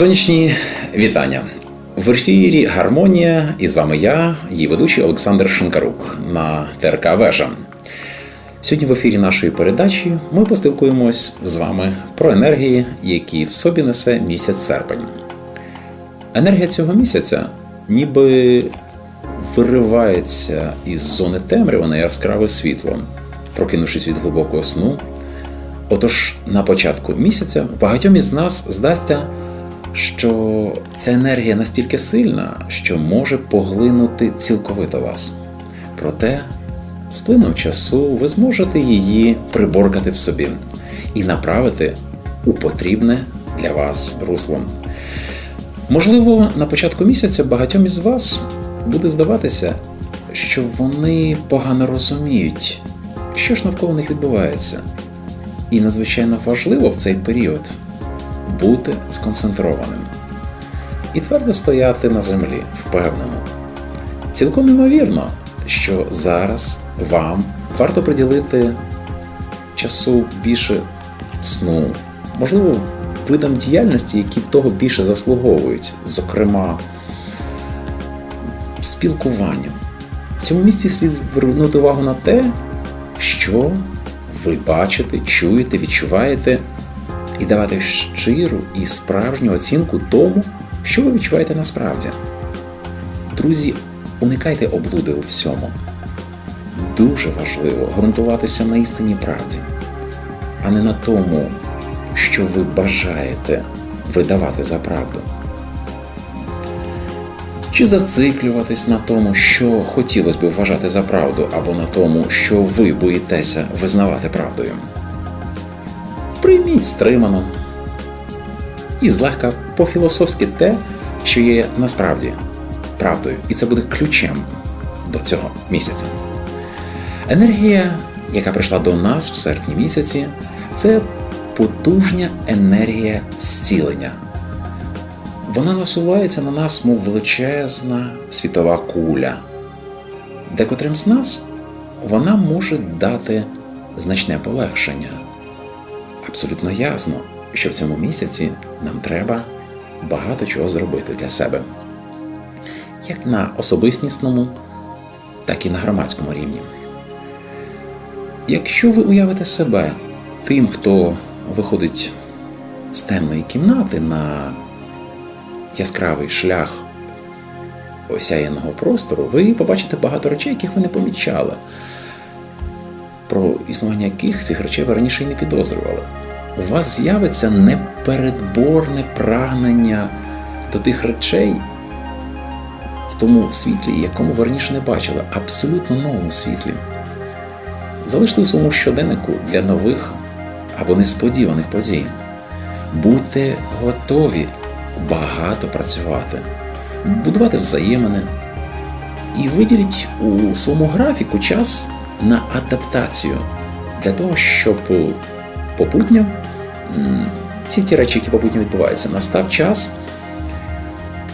Сонячні вітання. В ефірі Гармонія і з вами я, її ведучий Олександр Шинкарук на ТРК Вежа. Сьогодні в ефірі нашої передачі ми поспілкуємось з вами про енергії, які в собі несе місяць серпень. Енергія цього місяця ніби виривається із зони темряви на яскраве світло, прокинувшись від глибокого сну. Отож, на початку місяця багатьом із нас здасться, що ця енергія настільки сильна, що може поглинути цілковито вас. Проте, з плином часу ви зможете її приборкати в собі і направити у потрібне для вас русло. Можливо, на початку місяця багатьом із вас буде здаватися, що вони погано розуміють, що ж навколо них відбувається. І надзвичайно важливо в цей період бути сконцентрованим і твердо стояти на землі, впевнено. Цілком ймовірно, що зараз вам варто приділити часу більше сну, можливо, видам діяльності, які того більше заслуговують, зокрема, спілкуванням. В цьому місці слід звернути увагу на те, що ви бачите, чуєте, відчуваєте, і давати щиру і справжню оцінку тому, що ви відчуваєте насправді. Друзі, уникайте облуди у всьому. Дуже важливо ґрунтуватися на істинній правді, а не на тому, що ви бажаєте видавати за правду. Чи зациклюватись на тому, що хотілося б вважати за правду, або на тому, що ви боїтеся визнавати правдою. Прийміть стримано і злегка по-філософськи те, що є насправді правдою, і це буде ключем до цього місяця. Енергія, яка прийшла до нас в серпні місяці, це потужня енергія зцілення. Вона насувається на нас, мов величезна світова куля. Декотрим з нас вона може дати значне полегшення. Абсолютно ясно, що в цьому місяці нам треба багато чого зробити для себе, як на особистісному, так і на громадському рівні. Якщо ви уявите себе тим, хто виходить з темної кімнати на яскравий шлях осяяного простору, ви побачите багато речей, яких ви не помічали, про існування яких цих речей ви раніше не підозрювали. У вас з'явиться непередборне прагнення до тих речей в тому світлі, якому ви раніше не бачили, абсолютно новому світлі. Залиште у своєму щоденнику для нових або несподіваних подій. Будьте готові багато працювати, будувати взаємини і виділіть у своєму графіку час на адаптацію для того, щоб попутньо всі ті речі, які попутньо відбуваються, настав час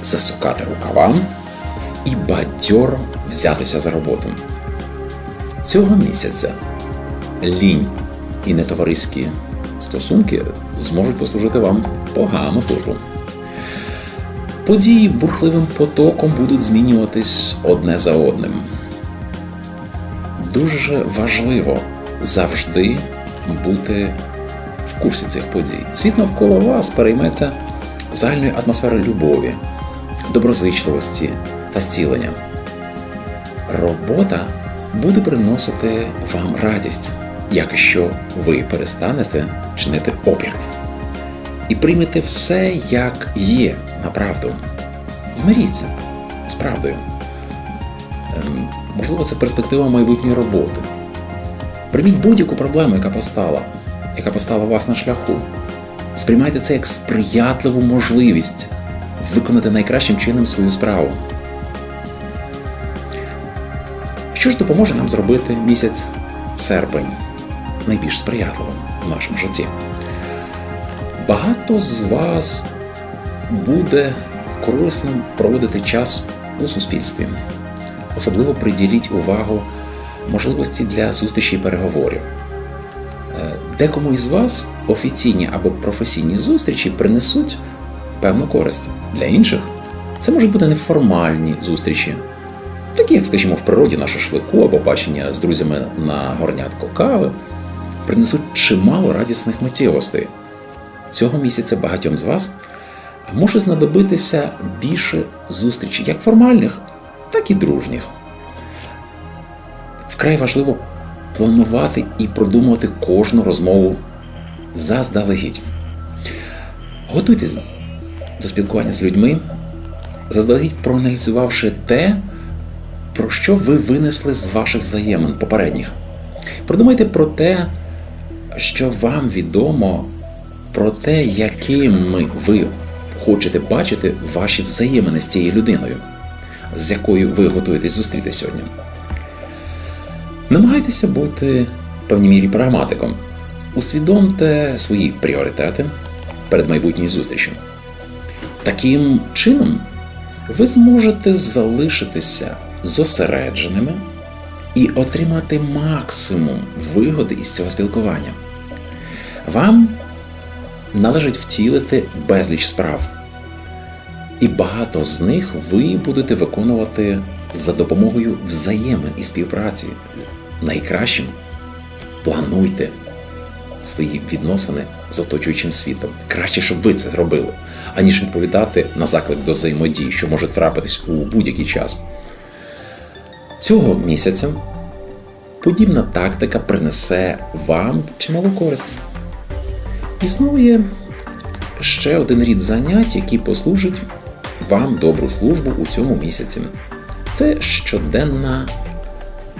засукати рукавам і бадьоро взятися за роботу. Цього місяця лінь і нетовариські стосунки зможуть послужити вам погану службу. Події бурхливим потоком будуть змінюватись одне за одним. Дуже важливо завжди бути в курсі цих подій. Світ навколо вас перейметься загальною атмосферою любові, доброзичливості та зцілення. Робота буде приносити вам радість, якщо ви перестанете чинити опір. І приймете все, як є на правду. Змиріться з правдою. Ем, можливо, це перспектива майбутньої роботи. Прийміть будь-яку проблему, яка постала, яка постала вас на шляху. Сприймайте це як сприятливу можливість виконати найкращим чином свою справу. Що ж допоможе нам зробити місяць серпень найбільш сприятливим в нашому житті? Багато з вас буде корисним проводити час у суспільстві. Особливо приділіть увагу можливості для зустрічі і переговорів. Е, Декому із вас офіційні або професійні зустрічі принесуть певну користь. Для інших це можуть бути неформальні зустрічі, такі, як, скажімо, в природі на шашлику або бачення з друзями на горнятку кави, принесуть чимало радісних миттєвостей. Цього місяця багатьом з вас може знадобитися більше зустрічей, як формальних, і дружніх. Вкрай важливо планувати і продумувати кожну розмову заздалегідь. Готуйтесь до спілкування з людьми, заздалегідь проаналізувавши те, про що ви винесли з ваших взаємин попередніх. Продумайте про те, що вам відомо, про те, якими ви хочете бачити ваші взаємини з цією людиною, з якою ви готуєтесь зустріти сьогодні. Намагайтеся бути в певній мірі прагматиком. Усвідомте свої пріоритети перед майбутньою зустрічю. Таким чином, ви зможете залишитися зосередженими і отримати максимум вигоди із цього спілкування. Вам належить втілити безліч справ, і багато з них ви будете виконувати за допомогою взаємин і співпраці. Найкращим плануйте свої відносини з оточуючим світом. Краще, щоб ви це зробили, аніж відповідати на заклик до взаємодії, що може трапитись у будь-який час. Цього місяця подібна тактика принесе вам чималу користь. Існує ще один рід занять, який послужить вам добру службу у цьому місяці. Це щоденна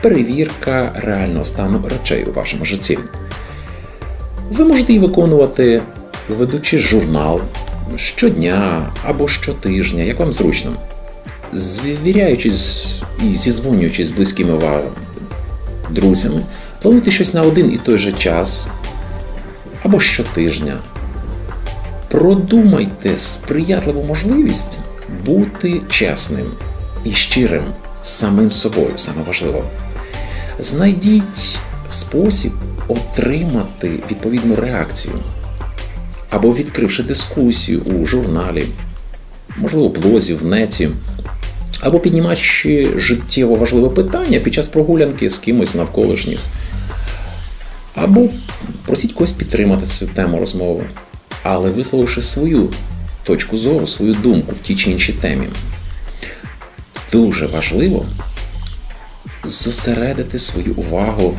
перевірка реального стану речей у вашому житті. Ви можете її виконувати, ведучи журнал щодня або щотижня, як вам зручно, звіряючись і зізвонюючись з близькими вам друзями, плануйте щось на один і той же час або щотижня. Продумайте сприятливу можливість бути чесним і щирим самим собою, саме важливо. Знайдіть спосіб отримати відповідну реакцію. Або відкривши дискусію у журналі, можливо, блозі, в неті, або піднімаючи життєво важливе питання під час прогулянки з кимось навколишніх, або просіть когось підтримати цю тему розмови, але висловивши свою точку зору, свою думку в тій чи іншій темі. Дуже важливо зосередити свою увагу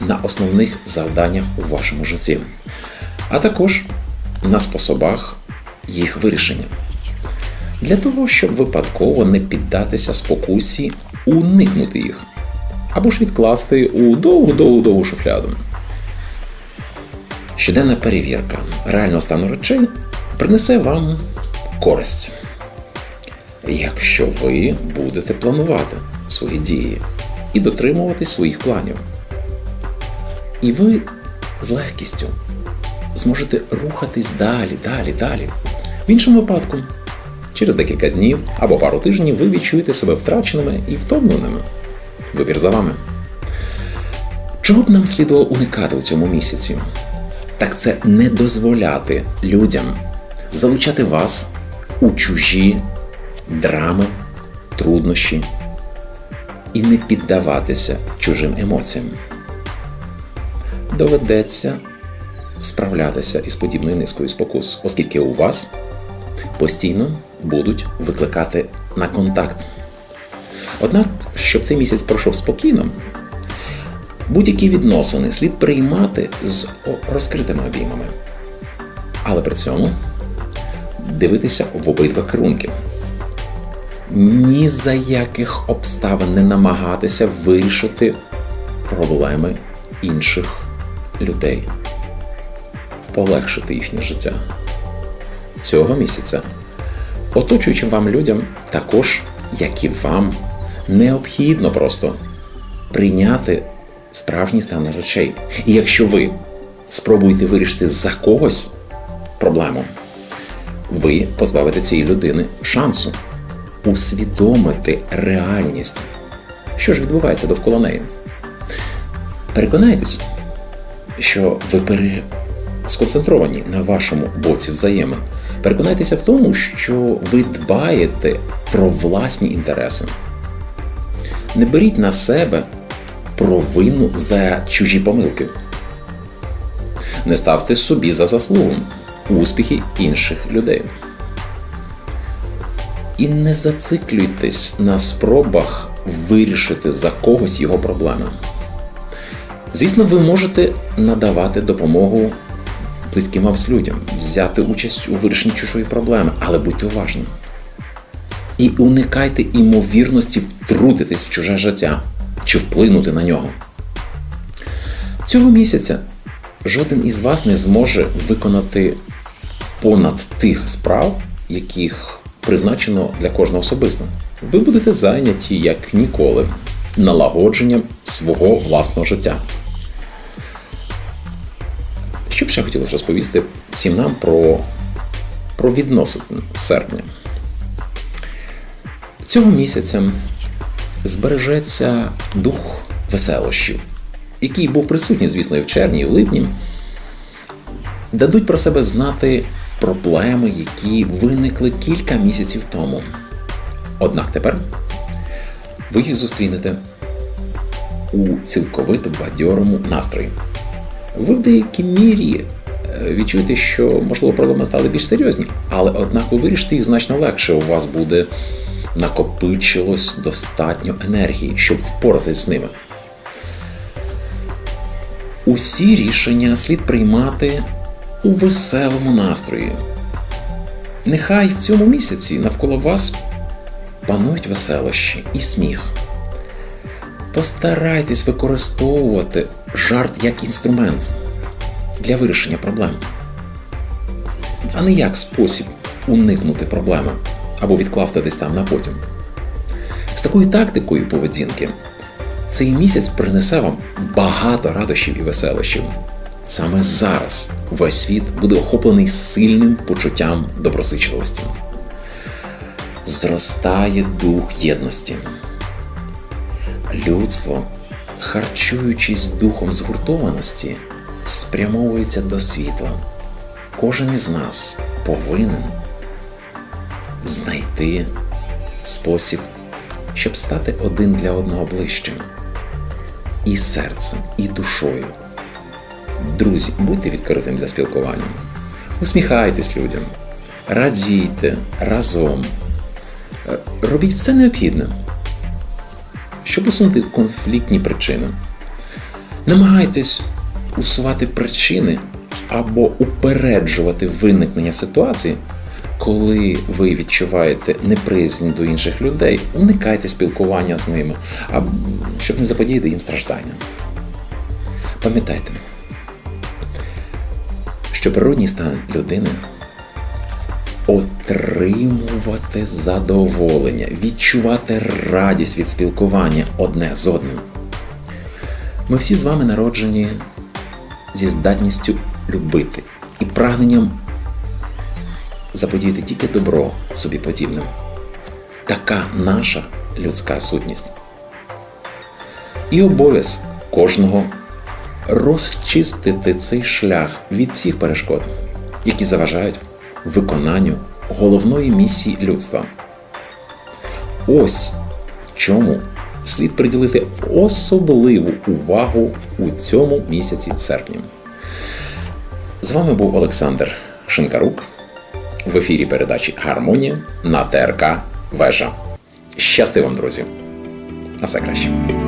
на основних завданнях у вашому житті, а також на способах їх вирішення. Для того, щоб випадково не піддатися спокусі, уникнути їх або ж відкласти у довгу-довгу-довгу шуфляду. Щоденна перевірка реального стану речей принесе вам користь, якщо ви будете планувати свої дії і дотримуватись своїх планів. І ви з легкістю зможете рухатись далі, далі, далі. В іншому випадку, через декілька днів або пару тижнів ви відчуєте себе втраченими і втомленими. Вибір за вами. Чого б нам слідувало уникати у цьому місяці? Так це не дозволяти людям залучати вас у чужі драми, труднощі і не піддаватися чужим емоціям. Доведеться справлятися із подібною низкою спокус, оскільки у вас постійно будуть викликати на контакт. Однак, щоб цей місяць пройшов спокійно, будь-які відносини слід приймати з розкритими обіймами. Але при цьому дивитися в обидва керунки. Ні за яких обставин не намагатися вирішити проблеми інших людей, полегшити їхнє життя. Цього місяця оточуючим вам людям також, як і вам, необхідно просто прийняти справжній стан речей. І якщо ви спробуєте вирішити за когось проблему, ви позбавите цієї людини шансу усвідомити реальність, що ж відбувається довкола неї. Переконайтесь, що ви пере... сконцентровані на вашому боці взаємин. Переконайтеся в тому, що ви дбаєте про власні інтереси. Не беріть на себе провину за чужі помилки. Не ставте собі за заслугу успіхи інших людей. І не зациклюйтесь на спробах вирішити за когось його проблеми. Звісно, ви можете надавати допомогу близьким вам людям, взяти участь у вирішенні чужої проблеми, але будьте уважні. І уникайте імовірності втрутитись в чуже життя чи вплинути на нього. Цього місяця жоден із вас не зможе виконати понад тих справ, яких призначено для кожного особисто. Ви будете зайняті як ніколи налагодженням свого власного життя. Що б ще хотілося розповісти всім нам про, про відносини серпня. Цього місяця збережеться дух веселощів, який був присутній, звісно, і в червні, і в липні, дадуть про себе знати проблеми, які виникли кілька місяців тому. Однак тепер ви їх зустрінете у цілковито бадьорому настрої. Ви в деякій мірі е, відчуєте, що, можливо, проблеми стали більш серйозні, але однак ви вирішите їх значно легше. У вас буде накопичилось достатньо енергії, щоб впоратись з ними. Усі рішення слід приймати у веселому настрої. Нехай в цьому місяці навколо вас панують веселощі і сміх. Постарайтесь використовувати жарт як інструмент для вирішення проблем, а не як спосіб уникнути проблеми або відкласти десь там на потім. З такою тактикою поведінки цей місяць принесе вам багато радощів і веселощів. Саме зараз весь світ буде охоплений сильним почуттям добросичливості. Зростає дух єдності. Людство, харчуючись духом згуртованості, спрямовується до світла. Кожен із нас повинен знайти спосіб, щоб стати один для одного ближчим. І серцем, і душою. Друзі, будьте відкритим для спілкування. Усміхайтесь людям, радійте разом. Е, Робіть все необхідне, щоб усунути конфліктні причини. Намагайтесь усувати причини або упереджувати виникнення ситуації, коли ви відчуваєте неприязнь до інших людей, уникайте спілкування з ними, щоб не заподіяти їм страждання. Пам'ятайте, що природній стан людини отримувати задоволення, відчувати радість від спілкування одне з одним. Ми всі з вами народжені зі здатністю любити і прагненням заподіяти тільки добро собі подібним. Така наша людська сутність. І обов'язок кожного розчистити цей шлях від всіх перешкод, які заважають виконанню головної місії людства. Ось чому слід приділити особливу увагу у цьому місяці серпня. З вами був Олександр Шинкарук в ефірі передачі Гармонія на ТРК Вежа. Щасти вам, друзі! На все краще!